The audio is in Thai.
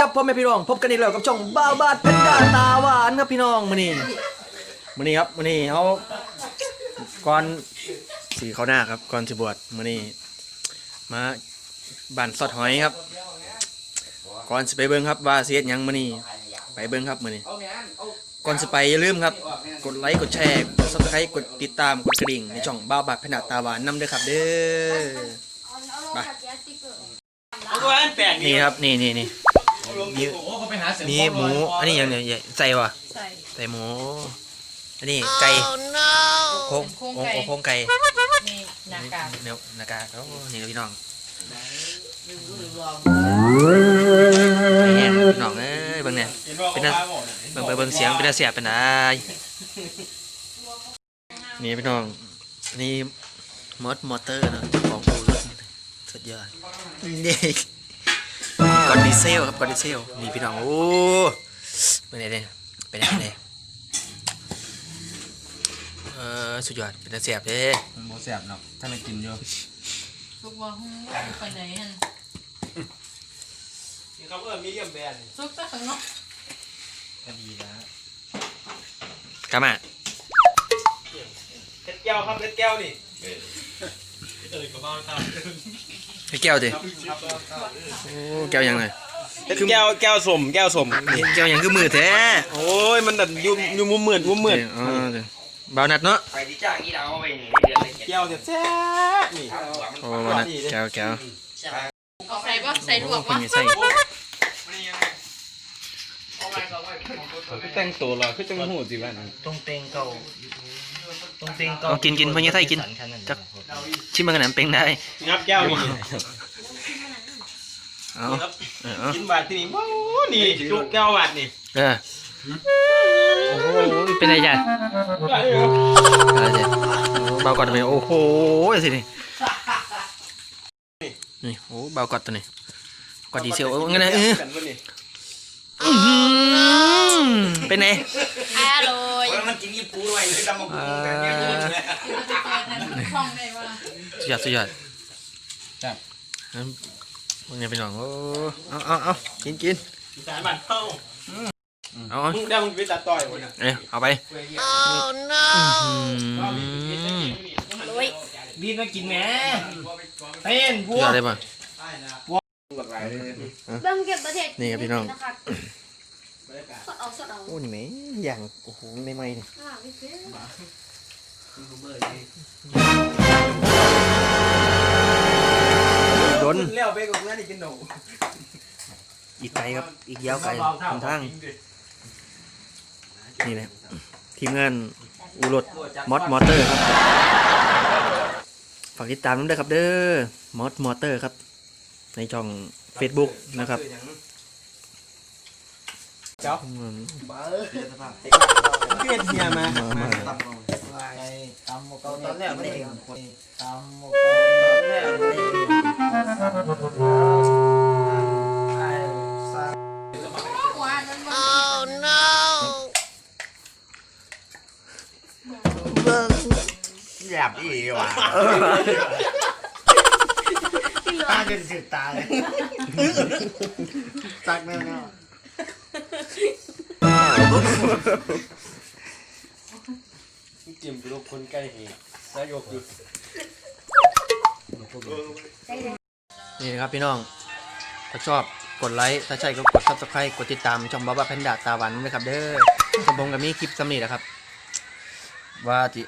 ครับพ่อแม่พี่น้องพบกันอีกแล้วกับช่องบ้าบาดเป็นดาตาหวานครับพี่น้องมือนี้มือนี้ครับมือนี้เขาก่อนสีเขาหน้าครับก่อนสิบวชมือนี้มาบ้านสอดหอยครับก่อนสิไปเบิ่งครับว่าเสิเฮ็ดยังมือนี้ไปเบิ่งครับมือนี้ก่อนสิไปอย่าลืมครับ กดไลค์กดแชร์กด Subscribe กดติดตามกดกระดิ่งในช่องบ้าบาดเป็นดาตาหวานนํเด้อครับเด้อไปเอาตัวนั้นแปลกนี่ครับนี่นี่นี่ นี่โอ้เขาไปหาเสริมนี่หมู อันนี้ยังเนี่ยใหญ่ใส่วะใส่ใส่หมู อันนี้ไก่โค้งโค้งโอ้ไก่โอ้โค้งไก่นี่หน้ากากเดี๋ยวหนากากโอ้นี่ครับพี่น้องรวมไม่แห้งพี่น้องเอ้ยเบิ่งเนี่ยเป็นอะเบิ่งไปเบิ่งเสียงเป็นตาเสียบเป็นไงนี่พี่น้องนี่มอดมอเตอร์เนอะเจ้าของอู่รถสุดยอดนี่ ก่อนดีเซลครับก่อนดีเซลนี่พี่น้องโอ้เป็นไงเนี่ยเป็นไงเนี่ยเออสุดยอดเป็นตาเสียบเด้มันโมแสบเนาะถ้าไม่กินเยอะทุกว่าหุ้มไปไหนฮะนี่เขาเออมีเดียมแบนซุกตะข้างนอกก็ดีนะกลับมาเพชรแก้วครับเพชรแก้วนี่เออก็บ้าตาม ให้แก้วดิโอ้แก้วยังไงเพชรแก้วแก้วสมแก้วสมแก้วยังคือมือแท้โอ้ยมันดันยุ่มยุ่มมุมมืดมุมมืดเออเดี๋ยวเบานัดเนาะไปที่จ้างอีดาวไปนี่เดือนละเจ็ดแก้วเนี่ยแซ่บนี่โอ้เบานัดแก้วแก้วเอาใส่ปะใส่ลวกคนปะมีใส่แต่งตัวเหรอคือจังหูสิบ้านต้องเต็งเก่า ต้องเต็งเก่าเอากินกินเพื่อนจะไทยกิน จักชิมมันกันหน่อยเป็นได้งับแก้วนี่เอาเออเอากินบาทที่นี่ว้าวนี่จุกแก้วบาทนี่เออโอ้โหเป็นไรจ้ะอะไรจ้ะเบากอดตัวนี้โอ้โหสินี่นี่โอ้เบากอดตัวนี้กอดดีเซลโอ้งั้นนะเออกันวะนี่อื้อหื อเป็นไงอร่อยมันกินยี่ปูด้วยเลยดำมาปูกันเยอะเลยช่องได้ปะสุดยอดสุดยอดมึงเนี่ยเป็นหนองโอ้เอาเอาเอากินกินสายบัตรเข้าเอาเอามึงได้มึงไปตัดต่อยวันน่ะเอ้ยเอาไปรวยบีบมากินแม่เป็นสุดยอดเลยป่ะเบิ่งเก็บประเทศนี่ครับพี่น้องนะครับ สดเอาสดเอาโอ้นี่ไหมอย่างโอ้โหไม่ไหมเนี่ยอ่าไม่ซื้อโดนเลี้ยวไปกับเพื่อนอีกกินหนูอีกไกลครับ อีกยาวไกลทางทาง นี่แหละทีมงานอูรถมอสมอเตอร์ครับฝากติดตามด้วยครับเด้อมอสมอเตอร์ครับ ในช่อง Facebook นะครับ เจ้าอืมเพียนเฮียมามามาตำเก่าตอนแรกไม่ได้ตำเก่าตอนแรกไม่ได้หัวนั่นมันหยาบอีว่ะตาจนสุดตาเลยตักแน่นอน จิ้มลูกคนใกล้เหีนายกอยู่นี่นะครับพี่น้อง ถ้าชอบกดไลค์ ถ้าใช่ก็กด subscribe กดติดตามช่องบ๊อบบ้าแพนด้าตาหวานด้วยครับ เด้อสมพงษ์กับมีคลิปสำนีนะครับ ว่าจิ